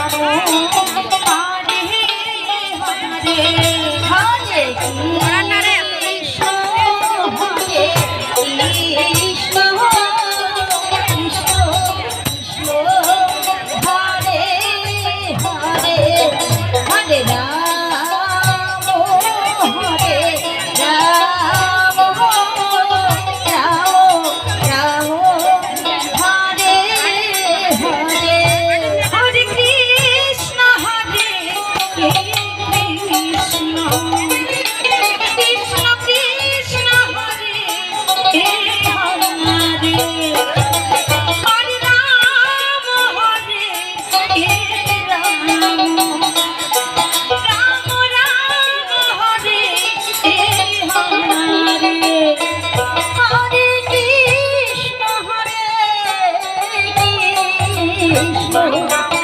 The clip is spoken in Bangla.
হরে হরে হরে Oh,